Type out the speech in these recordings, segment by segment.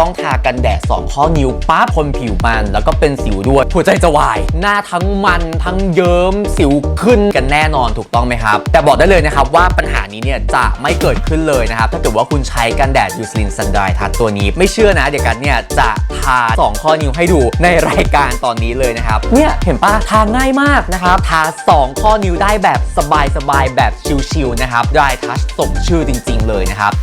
ต้องทากันแดด2ข้อนิ้วปั๊บคนผิวมัน แล้วก็เป็นสิวด้วย หัวใจจะวาย หน้าทั้งมันทั้งเยิ้มสิวขึ้นกันแน่นอนถูกต้องไหมครับ แต่บอกได้เลยนะครับว่าปัญหานี้เนี่ยจะไม่เกิดขึ้นเลยนะครับ ถ้าเกิดว่าคุณใช้กันแดดยูสลินซันไดทัตัวนี้ ไม่เชื่อนะ เดี๋ยวกันเนี่ยจะทา 2 ข้อนิ้วให้ดูในรายการตอนนี้เลยนะครับ เนี่ยเห็นปะทาง่ายมากนะครับ ทา 2 ข้อนิ้วได้แบบสบายๆแบบชิลๆนะครับ Dry Touch สมชื่อจริง ๆ เลยนะครับ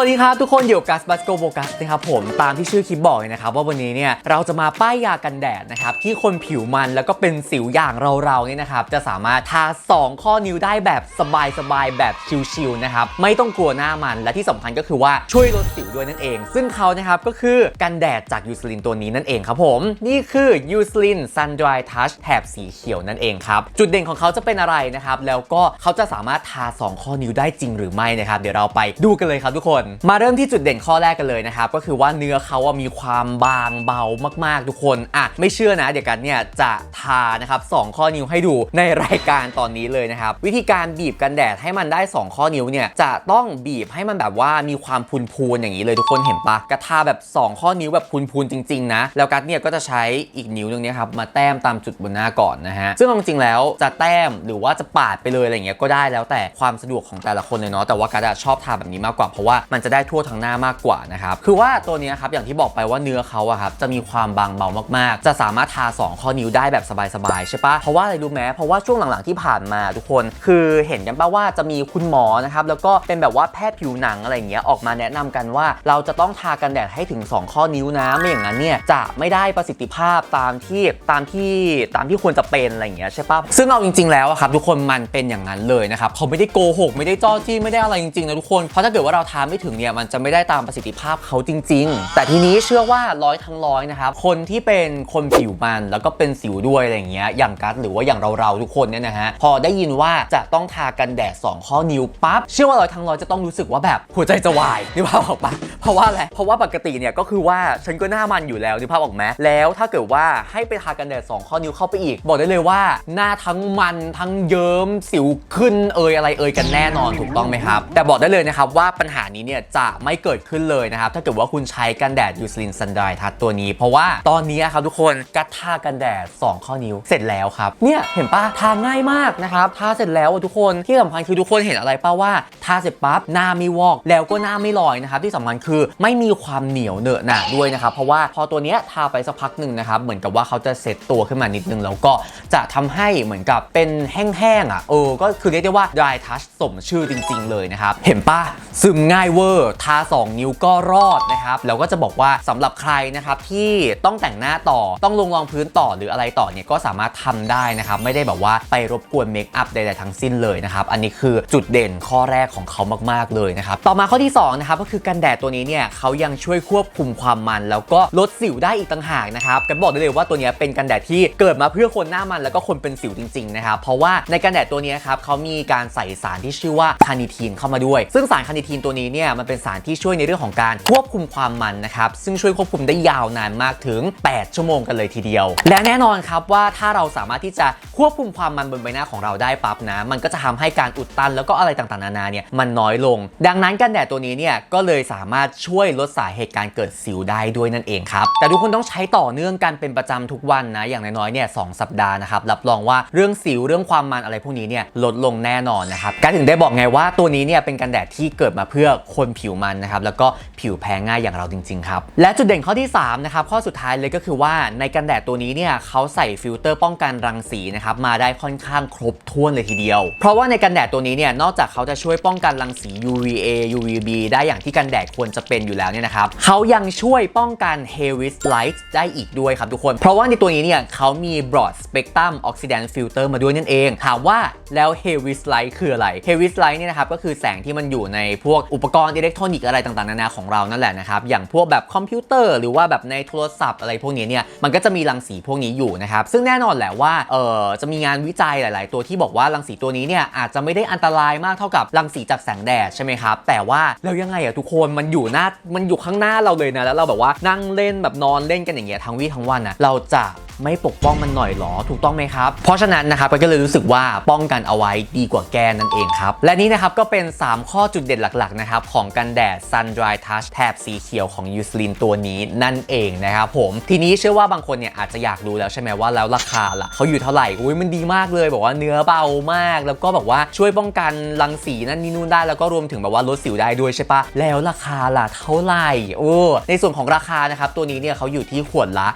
วัสดีครับ ทุกคนอยู่กับสบัสโกโบกัสนะครับผมตามที่ชื่อคลิปบอกเลยนะครับว่าวันนี้เนี่ยเราจะมาป้ายยากันแดดนะครับที่คนผิวมันแล้วก็เป็นสิวอย่างเราๆเนี่ยนะครับจะสามารถทา 2 ข้อนิ้วได้แบบสบายๆแบบชิลๆนะครับไม่ต้องกลัวหน้ามันและที่สำคัญก็คือว่าช่วยลดสิวด้วยนั่นเอง ซึ่งเขานะครับก็คือกันแดดจากยูสลินตัวนี้นั่นเองครับผมนี่คือยูสลิน Sun Dry Touch แถบสีเขียวนั่นเองครับจุดเด่นของเขาจะเป็นอะไรนะครับแล้วก็เขาจะสามารถทา 2 ข้อนิ้วได้จริงหรือไม่นะครับเดี๋ยวเราไปดูกันเลยครับทุกคนมาเริ่มที่จุดเด่นข้อแรกกันเลยนะครับ ก็คือว่าเนื้อเขาอะมีความบางเบามากๆ ทุกคนอะไม่เชื่อนะ เดี๋ยวกันเนี่ยจะทานะครับสข้อนิ้วให้ดูในรายการตอนนี้เลยนะครับ วิธีการบีบกันแดดให้มันได้ 2 ข้อนิ้วเนี่ยจะต้องบีบให้มันแบบว่ามีความพูนๆอย่างนี้เลยทุกคนเห็นปะกระทาแบบ 2 ข้อนิ้วแบบพูนๆจริงๆนะแล้วกัดเนี่ยก็จะใช้อีกนิ้วนึงเนี่ยครับมาแต้มตามจุดบนหน้าก่อนนะฮะซึ่งเอาจริงๆแล้วจะแต้มหรือว่าจะปาดไปเลยอะไรเงี้ยก็ได้แล้วแต่ความสะดวกของแต่ละคนเลยเนาะแต่ว่ากัดชอบทาแบบนี้มากกว่าเพราะว่ามันจะได้ทั่วทั้งหน้ามากกว่านะครับคือว่าตัวนี้ครับอย่างที่บอกไปว่าเนื้อเขาอะครับจะมีความบางเบามากๆ จะสามารถทา 2 ข้อนิ้วได้แบบสบายๆใช่ปะเพราะว่าอะไรรู้ไหมเพราะว่าช่วงหลังๆที่ผ่านมาทุกคน คือเห็นกันปะว่าจะมีคุณหมอนะครับแล้วก็เป็นแบบว่าแพทย์ผิวหนังอะไรเงี้ยออกมาแนะนำกันว่า เราจะต้องทากันแดดให้ถึง 2 ข้อนิ้วนะไม่อย่างนั้นเนี่ยจะไม่ได้ประสิทธิภาพตามที่ตามที่ตามที่ควรจะเป็นอะไรเงี้ยใช่ปะซึ่งเอาจริง ๆ แล้วครับทุกคนมันเป็นอย่างนั้นเลยนะครับเขาไม่ได้โกหกไม่ได้จ้อจี้ไม่ได้อะไรจริงๆนะทุกคนเพราะถ้าเกิดว่าเราทาไม่ถึงเนี่ยมันจะไม่ได้ตามประสิทธิภาพเขาจริง ๆ แต่ทีนี้เชื่อว่าร้อยทั้งร้อยนะครับคนที่เป็นคนผิวมันแล้วก็เป็นสิวด้วยอะไรอย่างเงี้ยอย่างกัสหรือว่าอย่างเราๆทุกคนเนี่ยนะฮะพอได้ยินว่าจะต้องทากันแดด 2 ข้อนิ้วปั๊บเชื่อว่าร้อยทั้งร้อยจะต้องรู้สึกว่าแบบหัวใจจะวายนึกภาพออกปะเพราะว่าอะไรเพราะว่าปกติเนี่ยก็คือว่าฉันก็หน้ามันอยู่แล้วนึกภาพออกไหมแล้วถ้าเกิดว่าให้ไปทากันแดด 2 ข้อนิ้วเข้าไปอีก บอกได้เลยว่า หน้าทั้งมันทั้งเยิ้มสิวขึ้นเอยอะไรเอยกันแน่นอนถูกต้องไหมครับ แต่บอกได้เลยนะครับว่าปัญหานี้เนี่ยจะไม่เกิดขึ้นเลยนะครับ ถ้าเกิดว่าคุณใช้กันแดดยูสลินซันไดทัตัวนี้ เพราะว่าตอนนี้ครับทุกคนกัดทากันแดด 2 ข้อนิ้วเสร็จแล้วครับ เนี่ยเห็นปะทาง่ายมากนะครับทาเสร็จแล้วอะทุกคนที่สำคัญคือทุกคนเห็นอะไรป่าว่าทาเสร็จปั๊บหน้าไม่วอก แล้วก็หน้าไม่ลอยนะครับที่สำคัญคือไม่มีความเหนียวเหนอะหนะด้วยนะครับเพราะว่าพอตัวเนี้ยทาไปสักพักหนึ่งนะครับเหมือนกับว่าเขาจะเซตตัวขึ้นมานิดนึงแล้วก็จะทำให้เหมือนกับเป็นแห้งๆอะเออก็คือเรียกได้ว่า dry touch สมชื่อจริง ๆ เลยนะครับเห็นปะซึมง่ายเวอร์ทา 2 นิ้วก็รอดนะครับแล้วก็จะบอกว่าสำหรับใครนะครับที่ต้องแต่งหน้าต่อต้องลงรองพื้นต่อหรืออะไรต่อเนี่ยก็สามารถทำได้นะครับไม่ได้แบบว่าไปรบกวนเมคอัพใดๆทั้งสิ้นเลยนะครับอันนี้คือจุดเด่นข้อแรกของเขามากๆเลยนะครับต่อมาข้อที่สองนะครับก็คือกันแดดตัวนี้เนี่ยเขายังช่วยควบคุมความมัน แล้วก็ลดสิวได้อีกต่างหากนะครับกันบอกได้เลยว่าตัวนี้เป็นกันแดดที่เกิดมาเพื่อคนหน้ามันแล้วก็คนเป็นสิวจริงๆนะครับเพราะว่าในกันแดดตัวนี้ครับเขามีการใส่สารที่ชื่อว่าคานิทีนเข้ามาด้วย ซึ่งสารคานิทีนตัวนี้เนี่ยมันเป็นสารที่ช่วยในเรื่องของการควบคุมความมันนะครับซึ่งช่วยควบคุมได้ยาวนานมากถึง 8 ชั่วโมงกันเลยทีเดียว และแน่นอนครับว่าถ้าเราสามารถที่จะควบคุมความมันบนใบหน้าของเราได้ปั๊บนะมันก็จะทำให้การอุดตันแล้วก็อะไรต่างๆนานาเนี่ยมันน้อยลง ดังนั้นกันแดดตัวนี้เนี่ยก็เลยสามารถช่วยลดสาเหตุการเกิดสิวได้ด้วยนั่นเองครับแต่ทุกคนต้องใช้ต่อเนื่องกันเป็นประจำทุกวันนะอย่างน้อยๆเนี่ยสสัปดาห์นะครับรับรองว่าเรื่องสิวเรื่องความมันอะไรพวกนี้เนี่ยลดลงแน่นอนนะครับการถึงได้บอกไงว่าตัวนี้เนี่ยเป็นกันแดดที่เกิดมาเพื่อคนผิวมันนะครับแล้วก็ผิวแพ้ง่ายอย่างเราจริง ๆ ครับ และจุดเด่นข้อที่สามนะครับข้อสุดท้ายเลยก็คือว่าในกันแดดตัวนี้เนี่ยเขาใส่ฟิลเตอร์ป้องกันรังสีนะครับมาได้ค่อนข้างครบถ้วนเลยทีเดียว เพราะว่าในกันแดดตัวนี้เนี่ยนอกจากเขาจะช่วยป้องกันรังสี UVA UVB ได้อย่างที่กันแดดควรจะเป็นอยู่แล้วเนี่ยนะครับเขายังช่วยป้องกัน Heavy Light ได้อีกด้วยครับทุกคน เพราะว่าในตัวนี้เนี่ยเขามี Broad Spectrum Oxidant Filter มาด้วยนั่นเอง ถามว่าแล้ว Heavy Light คืออะไร Heavy Light เนี่ยนะครับก็คือแสงที่มันอยู่ในพวกอุปกรณ์อิเล็กทรอนิกส์อะไรต่างๆนานาของเรานั่นแหละนะครับอย่างพวกแบบคอมพิวเตอร์หรือว่าแบบในโทรศัพท์อะไรพวกนี้เนี่ยมันก็จะมีรังสีพวกนี้อยู่นะครับซึ่งแน่นอนแหละว่าเออจะมีงานวิจัยหลาย ๆ ตัวที่บอกว่ารังสีตัวนี้เนี่ยอาจจะไม่ได้อันตรายมากเท่ากับรังสีจากแสงแดดใช่ไหมครับแต่ว่าแล้วยังไงอะทุกคนมันอยู่หน้ามันอยู่ข้างหน้าเราเลยนะแล้วเราแบบว่านั่งเล่นแบบนอนเล่นกันอย่างเงี้ยทั้งวี่ทั้งวันนะเราจะ ไม่ปกป้องมันหน่อยหรอถูกต้องไหมครับ เพราะฉะนั้นนะครับก็เลยรู้สึกว่าป้องกันเอาไว้ดีกว่าแก้นั่นเองครับ และนี่นะครับก็เป็น 3 ข้อจุดเด่นหลักๆนะครับของกันแดด Sun Dry Touch แถบสีเขียวของยูสลินตัวนี้นั่นเองนะครับผมทีนี้เชื่อว่าบางคนเนี่ยอาจจะอยากรู้แล้วใช่ไหมว่าแล้วราคาล่ะเขาอยู่เท่าไหร่อุ้ยมันดีมากเลยบอกว่าเนื้อเบามาก แล้วก็แบบว่าช่วยป้องกันรังสีนั่นนี่นู่นได้แล้วก็รวมถึงแบบว่าลดสิวได้ด้วยใช่ปะแล้วราคาล่ะเท่าไหร่โอ้ในส่วนของราคานะครับตัวนี้เนี่ยเขาอยู่ที่ขวดละ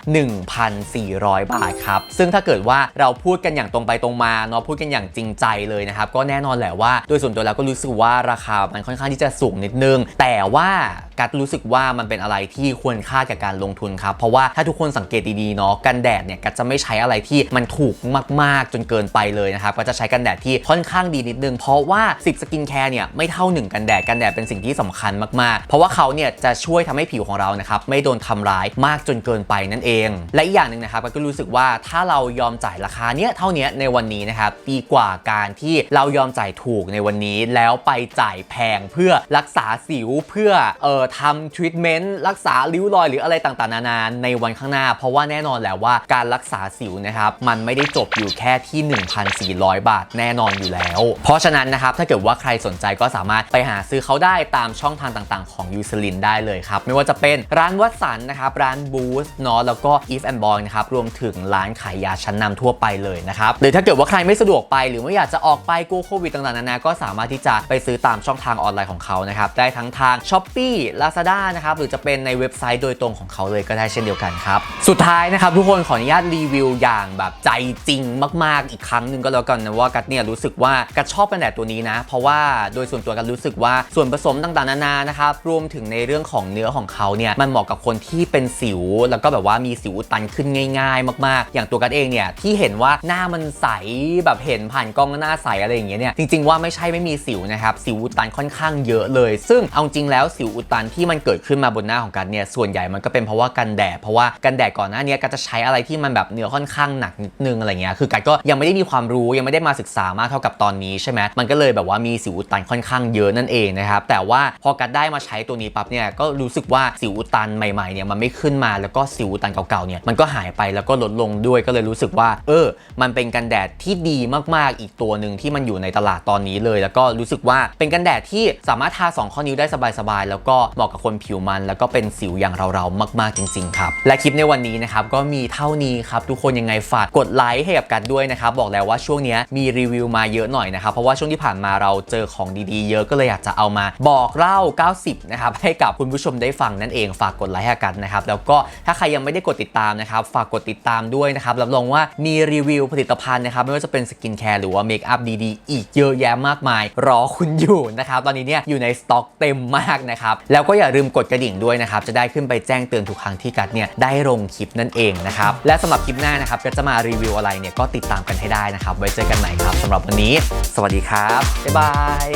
1,400บาทครับ ซึ่งถ้าเกิดว่าเราพูดกันอย่างตรงไปตรงมาเนาะพูดกันอย่างจริงใจเลยนะครับ ก็แน่นอนแหละว่า โดยส่วนตัวเราก็รู้สึกว่าราคามันค่อนข้างที่จะสูงนิดนึง แต่ว่า กัดรู้สึกว่ามันเป็นอะไรที่ควรค่ากับการลงทุนครับ เพราะว่าถ้าทุกคนสังเกตดีๆเนาะกันแดดเนี่ยกัดจะไม่ใช้อะไรที่มันถูกมากๆ จนเกินไปเลยนะครับก็จะใช้กันแดดที่ค่อนข้างดีนิดนึง เพราะว่า 10 สกินแคร์เนี่ยไม่เท่า 1 กันแดดกันแดดเป็นสิ่งที่สำคัญมากๆ เพราะว่าเขาเนี่ยจะช่วยทำให้ผิวของเรานะครับไม่โดนทำร้ายมากจนเกินไปนั่นเอง และอีกอย่างหนึ่งนะครับก็รู้สึกว่าถ้าเรายอมจ่ายราคาเนี้ยเท่านี้ในวันนี้นะครับดีกว่าการที่เรายอมจ่ายถูกในวันนี้แล้วไปจ่ายแพงเพื่อรักษาสิวเพื่อเอ่อทำทรีทเมนต์รักษาริ้วรอยหรืออะไรต่างๆ นานาในวันข้างหน้า เพราะว่าแน่นอนแหละว่าการรักษาสิวนะครับมันไม่ได้จบอยู่แค่ที่ 1,400 บาทแน่นอนอยู่แล้ว เพราะฉะนั้นนะครับถ้าเกิดว่าใครสนใจก็สามารถไปหาซื้อเขาได้ตามช่องทางต่างๆ ของยูซลินได้เลยครับไม่ว่าจะเป็นร้านวัดสันนะครับร้านบูสเนาะแล้วก็ If and Boy นะครับรวมถึงร้านขายยาชั้นนำทั่วไปเลยนะครับหรือถ้าเกิดว่าใครไม่สะดวกไปหรือไม่อยากจะออกไปกลัวโควิดต่างๆนานาก็สามารถที่จะไปซื้อตามช่องทางออนไลน์ของเขานะครับได้ทั้งทาง s h อ p e e Lazada นะครับหรือจะเป็นในเว็บไซต์โดยตรงของเขาเลยก็ได้เช่นเดียวกันครับ สุดท้ายนะครับทุกคนขออนุญาตรีวิวอย่างแบบใจจริงมากๆอีกครั้งหนึ่งก็แล้วกันนะว่ากัดเนี่ยรู้สึกว่ากัดชอบกันแดดตัวนี้นะ เพราะว่าโดยส่วนตัวกันรู้สึกว่าส่วนผสมต่างๆนานานะครับรวมถึงในเรื่องของเนื้อของเขาเนี่ยมันเหมาะกับคนที่เป็นสิว แล้วก็แบบว่ามีสิวอุดตันขึ้นง่าย ๆ มาก ๆ อย่างตัวกัดเองเนี่ยที่เห็นว่าหน้ามันใสแบบเห็นผ่านกล้องหน้าใสอะไรอย่างเงี้ยเนี่ยจริงๆว่าไม่ใช่ไม่มีสิวนะครับสิวอุดตันค่อนข้างเยอะเลย ซึ่งเอาจริงแล้วสิวอุดตันที่มันเกิดขึ้นมาบนหน้าของกันเนี่ยส่วนใหญ่มันก็เป็นเพราะว่ากันแดดเพราะว่ากันแดดก่อนหน้านี้ก็จะใช้อะไรที่มันแบบเนื้อค่อนข้างหนักนิดนึงอะไรเงี้ยคือกันก็ยังไม่ได้มีความรู้ยังไม่ได้มาศึกษามากเท่ากับตอนนี้ใช่ไหมมันก็เลยแบบว่ามีสิวอุดตันค่อนข้างเยอะนั่นเองนะครับแต่ว่าพอกัดได้มาใช้ตัวนี้ปั๊บเนี่ยก็รู้สึกว่าสิวอุดตันใหม่ๆเนี่ยมันไม่ขึ้นมาแล้วก็สิวอุดตันเก่าๆเนี่ยมันก็หายไปแล้วก็ลดลงด้วยก็เลยรู้สึกว่า เออ มันเป็นกันแดดที่ดีมากๆอีกตัวหนึ่งที่มันอยู่ในตลาดตอนนี้เลย แล้วก็รู้สึกว่าเป็นกันแดดที่สามารถทา2ข้อนิ้วได้สบายๆแล้วก็เหมาะกับคนผิวมันแล้วก็เป็นสิวอย่างเราๆมากๆจริงๆครับและคลิปในวันนี้นะครับก็มีเท่านี้ครับทุกคนยังไงฝากกดไลค์ให้กับกันด้วยนะครับบอกแล้วว่าช่วงนี้มีรีวิวมาเยอะหน่อยนะครับเพราะว่าช่วงที่ผ่านมาเราเจอของดีๆ เยอะก็เลยอยากจะเอามาบอกเล่า 90 นะครับให้กับคุณผู้ชมได้ฟังนั่นเองฝากกดไลค์ให้กันนะครับแล้วก็ถ้าใครยังไม่ได้กดติดตามนะครับฝากกดติดตามด้วยนะครับรับรองว่ามีรีวิวผลิตภัณฑ์นะครับไม่ว่าจะเป็นสกินแคร์หรือว่าเมคอัพดีๆ อีกเยอะแยะมากมาย รอคุณอยู่นะครับตอนนี้เนี่ยอยู่ในสต็อกเต็มมากนะครับแล้วแล้วก็อย่าลืมกดกระดิ่งด้วยนะครับ จะได้ขึ้นไปแจ้งเตือนทุกครั้งที่กัดเนี่ยได้ลงคลิปนั่นเองนะครับ และสำหรับคลิปหน้านะครับก็จะมารีวิวอะไรเนี่ยก็ติดตามกันให้ได้นะครับ ไว้เจอกันใหม่ครับสำหรับวันนี้ สวัสดีครับบ๊ายบาย